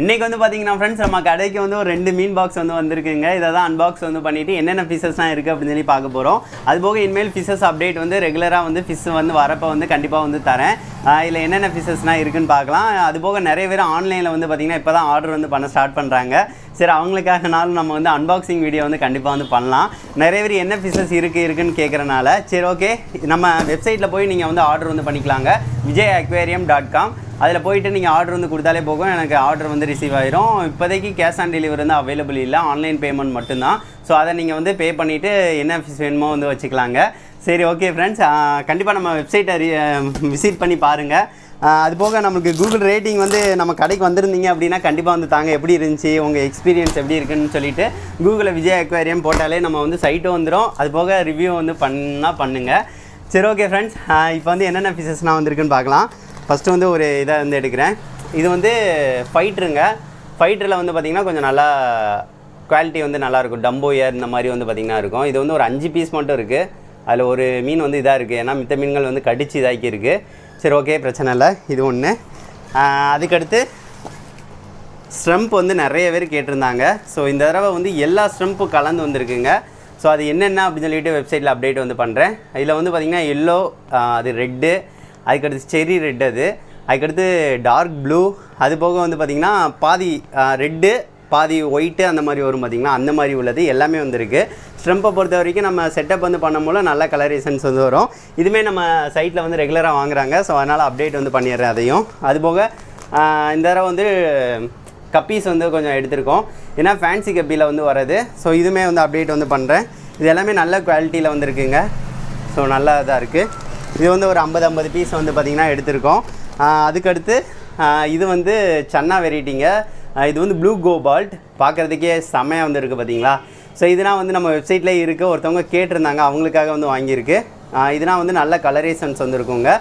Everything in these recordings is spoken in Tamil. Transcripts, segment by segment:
இன்றைக்கி வந்து பார்த்தீங்கன்னா ஃப்ரெண்ட்ஸ் நம்ம கடைக்கு வந்து ஒரு ரெண்டு மீன் பாக்ஸ் வந்து வந்திருக்குங்க. இதை தான் அன்பாக்ஸ் வந்து பண்ணிவிட்டு என்னென்ன ஃபிஷஸ்லாம் இருக்குது அப்படின்னு சொல்லி பார்க்க போகிறோம் அது போக இனிமேல் ஃபிஷஸ் அப்டேட் வந்து ரெகுலராக வந்து ஃபிஷ் வந்து வரப்போ வந்து கண்டிப்பாக வந்து தரேன். இதில் என்னென்ன ஃபிஷஸ்லாம் இருக்குன்னு பார்க்கலாம். அது போக நிறைய பேர் ஆன்லைனில் வந்து பார்த்திங்கன்னா இப்போ தான் ஆர்டர் வந்து பண்ண ஸ்டார்ட் பண்ணுறாங்க சரி அவங்களுக்காகனாலும் நம்ம வந்து அன்பாக்சிங் வீடியோ வந்து கண்டிப்பாக வந்து பண்ணலாம். நிறைய பேர் என்ன ஃபிஷஸ் இருக்குது இருக்குன்னு கேட்குறனால சரி ஓகே நம்ம வெப்சைட்டில் போய் நீங்கள் வந்து ஆர்டர் வந்து பண்ணிக்கலாங்க. விஜய் அக்வேரியம் டாட் காம் அதில் போயிட்டு நீங்கள் ஆர்டர் வந்து கொடுத்தாலே போகும். எனக்கு ஆர்டர் வந்து ரிசீவ் ஆயிரும். இப்போதைக்கு கேஷ் ஆன் டெலிவரி வந்து அவைலபிள் இல்லை. ஆன்லைன் பேமெண்ட் மட்டும்தான். ஸோ அதை நீங்கள் வந்து பே பண்ணிவிட்டு என்ன ஃபிஷ் வேணுமோ வந்து வச்சுக்கலாங்க. சரி ஓகே ஃப்ரெண்ட்ஸ் கண்டிப்பாக நம்ம வெப்சைட்டை விசிட் பண்ணி பாருங்கள் அது போக நம்மளுக்கு கூகுள் ரேட்டிங் வந்து நம்ம கடைக்கு வந்திருந்தீங்க அப்படின்னா கண்டிப்பாக வந்து தாங்க. எப்படி இருந்துச்சு? உங்கள் எக்ஸ்பீரியன்ஸ் எப்படி இருக்குன்னு சொல்லிட்டு கூகுளில் விஜய் அக்வாரியம் போட்டாலே நம்ம வந்து சைட்டும் வந்துடும் அது போக ரிவ்யூ வந்து பண்ணால் பண்ணுங்கள் சரி ஓகே ஃப்ரெண்ட்ஸ் இப்போ வந்து என்னென்ன ஃபீச்சர்ஸ்லாம் வந்திருக்குன்னு பார்க்கலாம். ஃபஸ்ட்டு வந்து ஒரு இதை வந்து எடுக்கிறேன். இது வந்து ஃபைட்ருங்க ஃபைட்டரில் வந்து பார்த்திங்கன்னா கொஞ்சம் நல்லா குவாலிட்டி வந்து நல்லாயிருக்கும் டம்போயர் இந்த மாதிரி வந்து பார்த்திங்கன்னா இருக்கும். இது வந்து ஒரு அஞ்சு பீஸ் மட்டும் இருக்குது அதில் ஒரு மீன் வந்து இதாக இருக்குது ஏன்னா மித்த மீன்கள் வந்து கடிச்சு இதாக்கி இருக்குது சரி ஓகே பிரச்சனை இல்லை. இது ஒன்று அதுக்கடுத்து ஸ்ட்ரம்ப் வந்து நிறைய பேர் கேட்டிருந்தாங்க. ஸோ இந்த தடவை வந்து எல்லா ஸ்ட்ரம்ப்பும் கலந்து வந்திருக்குங்க. ஸோ அது என்னென்ன அப்படின்னு சொல்லிட்டு வெப்சைட்டில் அப்டேட் வந்து பண்ணுறேன் இதில் வந்து பார்த்திங்கன்னா எல்லோ அது ரெட்டு அதுக்கடுத்து செரி ரெட் அது. அதுக்கடுத்து டார்க் ப்ளூ. அது போக வந்து பார்த்திங்கன்னா பாதி ரெட்டு பாதி ஒயிட்டு அந்த மாதிரி வரும் பார்த்திங்களா அந்த மாதிரி உள்ளது எல்லாமே வந்திருக்கு. ஸ்ட்ரம்பை பொறுத்த வரைக்கும் நம்ம செட்டப் வந்து பண்ணும்போது நல்ல கலரேஷன்ஸ் வந்து வரும். இதுவுமே நம்ம சைட்டில் வந்து ரெகுலராக வாங்குறாங்க. ஸோ அதனால் அப்டேட் வந்து பண்ணிடுறேன் அதையும். அது போக இந்த தடவை வந்து கப்பீஸ் வந்து கொஞ்சம் எடுத்திருக்கோம். ஏன்னா ஃபேன்சி கப்பியில் வந்து வர்றது. ஸோ இதுவுமே வந்து அப்டேட் வந்து பண்ணுறேன் இது எல்லாமே நல்ல குவாலிட்டியில் வந்துருக்குங்க. ஸோ நல்லா இதாக இருக்குது இது வந்து ஒரு ஐம்பது ஐம்பது பீஸ் வந்து பார்த்திங்கன்னா எடுத்திருக்கோம். அதுக்கடுத்து இது வந்து சன்னா வெரைட்டிங்க. இது வந்து ப்ளூ கோபால்ட் பார்க்குறதுக்கே செம்மையாக வந்து இருக்குது பார்த்தீங்களா ஸோ இதெல்லாம் வந்து நம்ம வெப்சைட்லேயே இருக்குது ஒருத்தவங்க கேட்டிருந்தாங்க அவங்களுக்காக வந்து வாங்கியிருக்கு. இதெல்லாம் வந்து நல்ல கலரேஷன்ஸ் வந்துருக்குங்க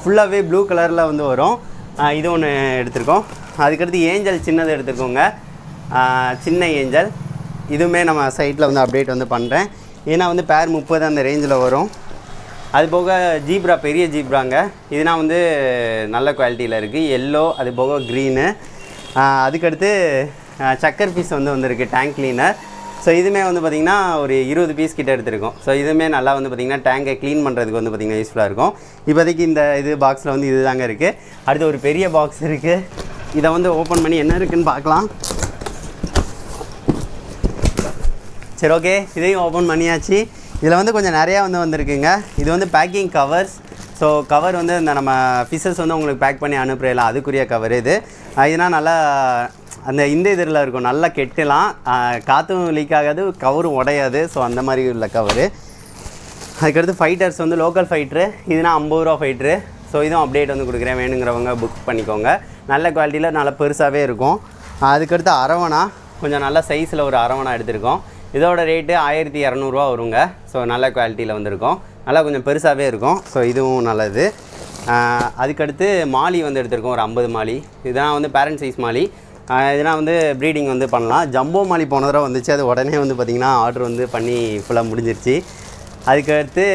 ஃபுல்லாகவே ப்ளூ கலரில் வந்து வரும். இது ஒன்று எடுத்திருக்கோம். அதுக்கடுத்து ஏஞ்சல் சின்னது எடுத்துக்கோங்க சின்ன ஏஞ்சல் இதுவுமே நம்ம சைட்டில் வந்து அப்டேட் வந்து பண்ணுறேன் ஏன்னா வந்து பேர் முப்பது அந்த ரேஞ்சில் வரும். அது போக ஜீப்ரா பெரிய ஜீப்ராங்க. இதுனா வந்து நல்ல குவாலிட்டியில் இருக்குது எல்லோ அது போக க்ரீனு அதுக்கடுத்து சக்கர் பீஸ் வந்து வந்திருக்கு டேங்க் கிளீனர் ஸோ இதுவுமே வந்து பார்த்திங்கன்னா ஒரு இருபது பீஸ் கிட்ட எடுத்திருக்கோம். ஸோ இதுவுமே நல்லா வந்து பார்த்திங்கன்னா டேங்கை க்ளீன் பண்ணுறதுக்கு வந்து பார்த்திங்கன்னா யூஸ்ஃபுல்லாக இருக்கும். இப்போதைக்கு இந்த இது பாக்ஸில் வந்து இது தாங்க இருக்குது அடுத்து ஒரு பெரிய பாக்ஸ் இருக்குது இதை வந்து ஓப்பன் பண்ணி என்ன இருக்குன்னு பார்க்கலாம். சரி ஓகே இதையும் ஓப்பன் பண்ணியாச்சு. இதில் வந்து கொஞ்சம் நிறையா வந்து வந்திருக்குங்க. இது வந்து பேக்கிங் கவர்ஸ் ஸோ கவர் வந்து இந்த நம்ம ஃபிஷஸ் வந்து உங்களுக்கு பேக் பண்ணி அனுப்புறலாம் அதுக்குரிய கவர் இது. இதுனா நல்லா அந்த இந்த இதில் இருக்கும் நல்லா கெட்டலாம். காற்றும் லீக் ஆகாது கவரும் உடையாது. ஸோ அந்த மாதிரி உள்ள கவரு அதுக்கடுத்து ஃபைட்டர்ஸ் வந்து லோக்கல் ஃபைட்ரு இதுனா ஐம்பது ரூபா ஃபைட்ரு ஸோ இதுவும் அப்டேட் வந்து கொடுக்குறேன் வேணுங்கிறவங்க புக் பண்ணிக்கோங்க. நல்ல குவாலிட்டியில் நல்லா பெருசாகவே இருக்கும். அதுக்கடுத்து அரவணா கொஞ்சம் நல்ல சைஸில் ஒரு அரவணா எடுத்திருக்கோம். இதோட ரேட்டு ஆயிரத்தி இரநூறுவா வருங்க. ஸோ நல்ல குவாலிட்டியில் வந்திருக்கும். நல்லா கொஞ்சம் பெருசாகவே இருக்கும். ஸோ இதுவும் நல்லது. அதுக்கடுத்து மாலி வந்து எடுத்திருக்கோம். ஒரு ஐம்பது மாலி. இதெல்லாம் வந்து பேரண்ட் சைஸ் மாலி. இதெல்லாம் வந்து ப்ரீடிங் வந்து பண்ணலாம். ஜம்போ மாலி போன தடவை வந்துச்சு. அது உடனே வந்து பார்த்திங்கன்னா ஆர்டர் வந்து பண்ணி ஃபுல்லாக முடிஞ்சிருச்சு. அதுக்கடுத்து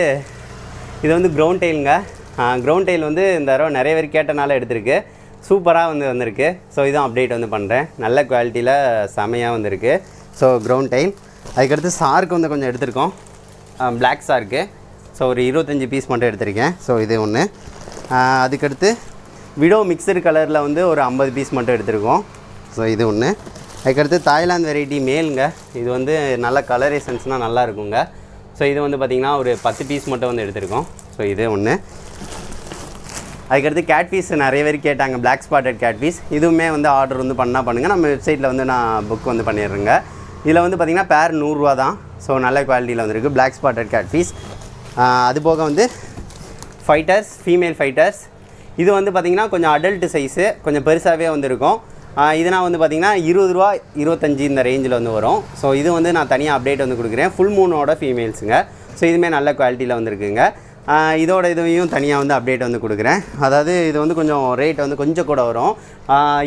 இது வந்து கிரவுண்ட் டெயிலுங்க க்ரௌண்ட் டெயில் வந்து இந்த தடவை நிறைய பேர் கேட்டனால எடுத்திருக்கு. சூப்பராக வந்து வந்திருக்கு. ஸோ இதுவும் அப்டேட் வந்து பண்ணுறேன் நல்ல குவாலிட்டியில் செமையாக வந்திருக்கு. ஸோ க்ரௌண்ட் டெயில் அதுக்கடுத்து சாருக்கு வந்து கொஞ்சம் எடுத்திருக்கோம். பிளாக் சாருக்கு. ஸோ ஒரு இருபத்தஞ்சி பீஸ் மட்டும் எடுத்திருக்கேன். ஸோ இது ஒன்று அதுக்கடுத்து விடோ மிக்சடு கலரில் வந்து ஒரு ஐம்பது பீஸ் மட்டும் எடுத்திருக்கோம். ஸோ இது ஒன்று அதுக்கடுத்து தாய்லாந்து வெரைட்டி மேலுங்க இது வந்து நல்ல கலரேஷன்ஸ்னால் நல்லா இருக்குங்க. ஸோ இது வந்து பார்த்திங்கன்னா ஒரு பத்து பீஸ் மட்டும் வந்து எடுத்திருக்கோம். ஸோ இது ஒன்று அதுக்கடுத்து கேட் பீஸ் நிறைய பேர் கேட்டாங்க. பிளாக் ஸ்பாட்டட் கேட் பீஸ் இதுவுமே வந்து ஆர்டர் வந்து பண்ணால் பண்ணுங்கள் நம்ம வெப்சைட்டில் வந்து நான் புக் வந்து பண்ணிடுறேங்க. இதில் வந்து பார்த்திங்கன்னா பேர் நூறுரூவா தான். ஸோ நல்ல குவாலிட்டியில் வந்துருக்கு. பிளாக் ஸ்பாட்டட் கேட் அதுபோக அது போக வந்து ஃபைட்டர்ஸ் ஃபீமேல் ஃபைட்டர்ஸ் இது வந்து பார்த்திங்கன்னா கொஞ்சம் அடல்ட் சைஸு கொஞ்சம் பெருசாகவே வந்துருக்கும். இதனால் வந்து பார்த்திங்கன்னா இருபது ரூபா இருபத்தஞ்சி இந்த ரேஞ்சில் வந்து வரும். ஸோ இது வந்து நான் தனியாக அப்டேட் வந்து கொடுக்குறேன். ஃபுல் மூனோட ஃபீமேல்ஸுங்க ஸோ இதுவுமே நல்ல குவாலிட்டியில் வந்துருக்குங்க. இதோட இதுவையும் தனியாக வந்து அப்டேட் வந்து கொடுக்குறேன். அதாவது இது வந்து கொஞ்சம் ரேட் வந்து கொஞ்சம் கூட வரும்.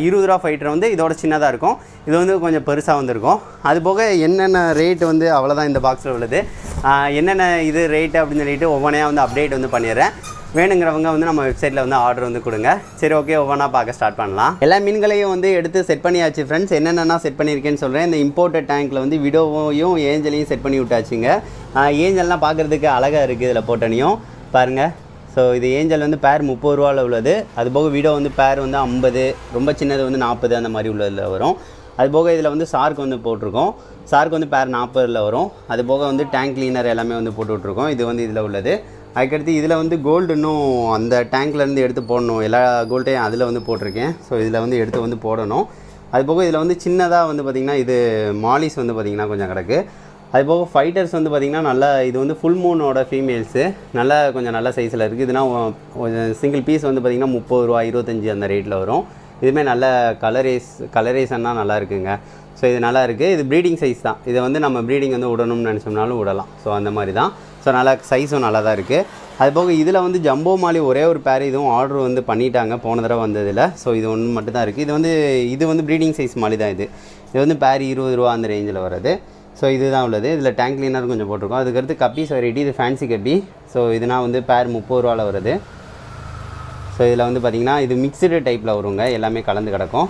இருபது ரூபா ஃபைட்டர் வந்து இதோட சின்னதாக இருக்கும். இது வந்து கொஞ்சம் பெருசாக வந்திருக்கும். அது போக என்னென்ன ரேட் வந்து அவ்வளோதான் இந்த பாக்ஸில் உள்ளது. என்னென்ன இது ரேட்டு அப்படின்னு சொல்லிட்டு ஒவ்வொன்றையாக வந்து அப்டேட் வந்து பண்ணிடுறேன். வேணுங்கிறவங்க வந்து நம்ம வெப்சைட்டில் வந்து ஆர்டர் வந்து கொடுங்க. சரி ஓகே ஒவ்வொன்றா பார்க்க ஸ்டார்ட் பண்ணலாம். எல்லா மீன்களையும் வந்து எடுத்து செட் பண்ணியாச்சு ஃப்ரெண்ட்ஸ் என்னென்னா செட் பண்ணியிருக்கேன்னு சொல்கிறேன் இந்த இம்போர்ட்டட் டேங்க்கில் வந்து விடோவையும் ஏஞ்சலையும் செட் பண்ணி விட்டாச்சுங்க. ஏஞ்சல்லாம் பார்க்குறதுக்கு அழகாக இருக்குது இதில் போட்டனையும். பாருங்கள் ஸோ இது ஏஞ்சல் வந்து பேர் முப்பது ரூபாவில் உள்ளது. அது போக வீடோ வந்து பேர் வந்து ஐம்பது ரொம்ப சின்னது வந்து நாற்பது அந்த மாதிரி உள்ளதில் வரும். அது போக இதில் வந்து சார்க்கு வந்து போட்டிருக்கோம். சார்க்கு வந்து பேர் நாற்பதில் வரும். அது போக வந்து டேங்க் கிளீனர் எல்லாமே வந்து போட்டு விட்ருக்கோம் இது வந்து இதில் உள்ளது. அதுக்கடுத்து இதில் வந்து கோல்டு இன்னும் அந்த டேங்க்லேருந்து எடுத்து போடணும். எல்லா கோல்டையும் அதில் வந்து போட்டிருக்கேன். ஸோ இதில் வந்து எடுத்து வந்து போடணும். அது போக இதில் வந்து சின்னதாக வந்து பார்த்திங்கன்னா இது மாலிஸ் வந்து பார்த்திங்கன்னா கொஞ்சம் கிடக்கு. அது போக ஃபைட்டர்ஸ் வந்து பார்த்திங்கன்னா நல்லா இது வந்து ஃபுல் மூனோட ஃபீமேல்ஸு நல்லா கொஞ்சம் நல்ல சைஸில் இருக்குது இதுனா கொஞ்சம் சிங்கிள் பீஸ் வந்து பார்த்திங்கன்னா முப்பது ரூபா இருபத்தஞ்சி அந்த ரேட்டில் வரும். இதுவுமே நல்ல கலரேஸ் கலரேஷன்னா நல்லா இருக்குங்க. ஸோ இது நல்லா இருக்குது இது ப்ரீடிங் சைஸ் தான். இதை வந்து நம்ம ப்ரீடிங் வந்து விடணும்னு நினச்சோம்னாலும் விடலாம் ஸோ அந்த மாதிரி தான். ஸோ நல்லா சைஸும் நல்லா தான் இருக்குது அது போக இதில் வந்து ஜம்போ மாலி ஒரே ஒரு பேர் இதுவும் ஆர்டர் வந்து பண்ணிட்டாங்க. போன தடவை வந்ததில். ஸோ இது ஒன்று மட்டும் தான் இருக்குது இது வந்து இது வந்து ப்ரீடிங் சைஸ் மாலி தான் இது. இது வந்து பேர் இருபது ரூபா அந்த ரேஞ்சில் வருது ஸோ இதுதான் உள்ளது. இதில் டேங்க் கிளீனர் கொஞ்சம் போட்டிருக்கோம். அதுக்கடுத்து கப்பீஸ் வெரைட்டி இது ஃபேன்சி கப்பி. ஸோ இதுனா வந்து பேர் முப்பது ரூபாவில் வருது. ஸோ இதில் வந்து பார்த்திங்கன்னா இது மிக்சடு டைப்பில் வருங்க. எல்லாமே கலந்து கிடக்கும்.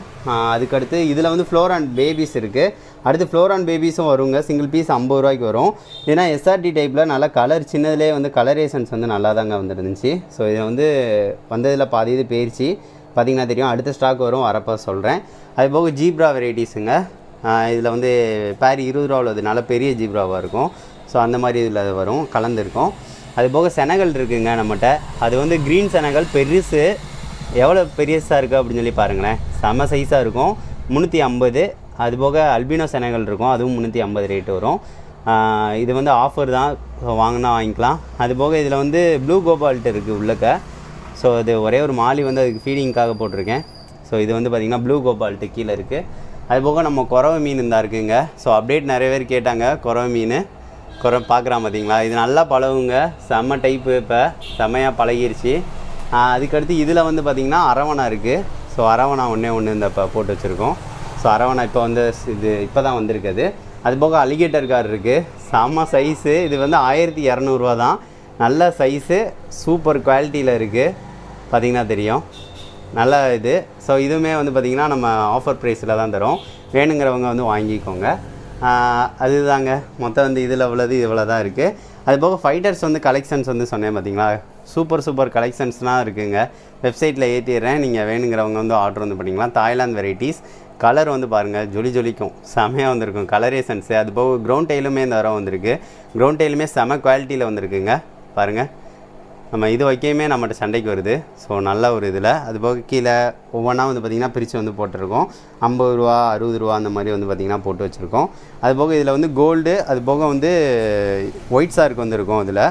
அதுக்கடுத்து இதில் வந்து ஃப்ளோர் அண்ட் பேபிஸ் இருக்குது அடுத்து ஃப்ளோர் அண்ட் பேபிஸும் வருங்க. சிங்கிள் பீஸ் ஐம்பது ரூபாய்க்கு வரும். ஏன்னா எஸ்ஆர்டி டைப்பில் நல்லா கலர் சின்னதுலேயே வந்து கலரேஷன்ஸ் வந்து நல்லா தாங்க வந்துருந்துச்சு. ஸோ இதை வந்து வந்ததில் பாதி இது போயிடுச்சு பார்த்திங்கன்னா தெரியும். அடுத்த ஸ்டாக் வரும். வரப்போ சொல்கிறேன் அது போக ஜீப்ரா வெரைட்டிஸுங்க இதில் வந்து பேர் இருபது ரூபா உள்ளது நல்ல பெரிய ஜீப்ராவாக இருக்கும். ஸோ அந்த மாதிரி இதில் வரும். கலந்துருக்கும். அது போக செனகல் இருக்குங்க நம்மகிட்ட. அது வந்து க்ரீன் செனகல் பெருசு. எவ்வளோ பெருசாக இருக்குது அப்படின்னு சொல்லி பாருங்களேன். செம சைஸாக இருக்கும். முந்நூற்றி ஐம்பது. அது போக அல்பினோ செனகல் இருக்கும். அதுவும் முந்நூற்றி ஐம்பது ரேட்டு வரும். இது வந்து ஆஃபர் தான். ஸோ வாங்கினா வாங்கிக்கலாம். அது போக இதில் வந்து ப்ளூ கோபால்ட் இருக்குது உள்ளக்க. ஸோ அது ஒரே ஒரு மாலி வந்து அதுக்கு ஃபீடிங்க்காக போட்டிருக்கேன். ஸோ இது வந்து பார்த்திங்கன்னா ப்ளூ கோபால்ட்டு கீழே இருக்குது அது போக நம்ம குறவை மீன் இருந்தா இருக்குங்க. ஸோ அப்டேட் நிறைய பேர் கேட்டாங்க. குறவை மீன். குறை பார்க்குறான் பார்த்தீங்களா? இது நல்லா பழகுங்க. செம்ம டைப்பு இப்போ. செம்மையாக பழகிருச்சு. அதுக்கடுத்து இதில் வந்து பார்த்திங்கன்னா அரவணா இருக்குது ஸோ அரவணா ஒன்றே ஒன்று இந்த இப்போ போட்டு வச்சுருக்கோம். ஸோ அரவணா இப்போ வந்து இது இப்போ தான் வந்திருக்குது. அது போக அலிகேட்டர் கார் இருக்குது செம்ம சைஸு இது வந்து ஆயிரத்தி இரநூறுவா தான். நல்ல சைஸு சூப்பர் குவாலிட்டியில் இருக்குது பார்த்திங்கன்னா தெரியும். நல்ல இது. ஸோ இதுவுமே வந்து பார்த்திங்கன்னா நம்ம ஆஃபர் ப்ரைஸில் தான் தரோம். வேணுங்கிறவங்க வந்து வாங்கிக்கோங்க. அதுதாங்க. மொத்தம் வந்து இதில் உள்ளது இவ்வளோ தான் இருக்குது அது போக ஃபைட்டர்ஸ் வந்து கலெக்ஷன்ஸ் வந்து சொன்னேன் பார்த்தீங்களா சூப்பர் சூப்பர் கலெக்ஷன்ஸ்லாம் இருக்குங்க. வெப்சைட்டில் ஏற்றிடுறேன் நீங்கள் வேணுங்கிறவங்க வந்து ஆர்டர் வந்து பண்ணிக்கலாம் தாய்லாந்து வெரைட்டிஸ் கலர் வந்து பாருங்கள் ஜொலி ஜொலிக்கும். செமையாக வந்திருக்கும். கலரேஷன்ஸு அது போக க்ரௌண்ட் டெய்லுமே இந்த வர வந்திருக்கு. க்ரௌண்ட் டெய்லுமே செம குவாலிட்டியில் வந்திருக்குங்க. பாருங்கள் நம்ம இது வைக்கையுமே நம்மகிட்ட சண்டைக்கு வருது. ஸோ நல்ல ஒரு இதில். அது போக கீழே ஒவ்வொன்றா வந்து பார்த்திங்கன்னா பிரித்து வந்து போட்டிருக்கோம். ஐம்பது ரூபா அறுபது ரூபா அந்த மாதிரி வந்து பார்த்திங்கன்னா போட்டு வச்சுருக்கோம். அதுபோக இதில் வந்து கோல்டு அது போக வந்து ஒயிட் சார்க்கு வந்துருக்கும் இதில்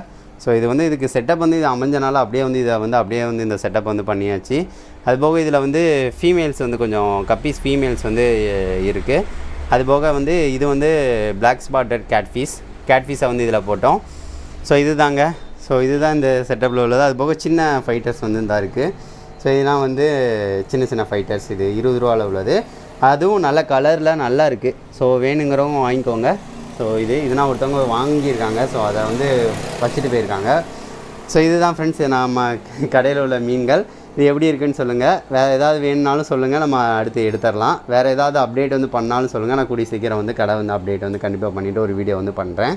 ஸோ இது வந்து இதுக்கு செட்டப் வந்து இது அமைஞ்சனால அப்படியே வந்து இதை வந்து அப்படியே வந்து இந்த செட்டப் வந்து பண்ணியாச்சு. அதுபோக இதில் வந்து ஃபீமேல்ஸ் வந்து கொஞ்சம் கப்பீஸ் ஃபீமேல்ஸ் வந்து இருக்குது அதுபோக வந்து இது வந்து பிளாக் ஸ்பாட்டட் கேட்ஃபீஸ் கேட்ஃபீஸை வந்து இதில் போட்டோம். ஸோ இது தாங்க. ஸோ இதுதான் இந்த செட்டப்பில் உள்ளது. அது போக சின்ன ஃபைட்டர்ஸ் வந்து தான் இருக்குது ஸோ இதெல்லாம் வந்து சின்ன சின்ன ஃபைட்டர்ஸ் இது. இருபது ரூபாவில் உள்ளது. அதுவும் நல்ல கலரில் நல்லா இருக்குது ஸோ வேணுங்கிறவங்க வாங்கிக்கோங்க. ஸோ இது இதுனா ஒருத்தவங்க வாங்கியிருக்காங்க. ஸோ அதை வந்து வச்சுட்டு போயிருக்காங்க. ஸோ இதுதான் ஃப்ரெண்ட்ஸ் நம்ம கடையில் உள்ள மீன்கள். இது எப்படி இருக்குன்னு சொல்லுங்கள் வேறு ஏதாவது வேணுனாலும் சொல்லுங்கள் நம்ம அடுத்து எடுத்துடலாம். வேறு ஏதாவது அப்டேட் வந்து பண்ணாலும் சொல்லுங்கள் நான் கூடிய சீக்கிரம் வந்து கடை வந்து அப்டேட் வந்து கண்டிப்பாக பண்ணிவிட்டு ஒரு வீடியோ வந்து பண்ணுறேன்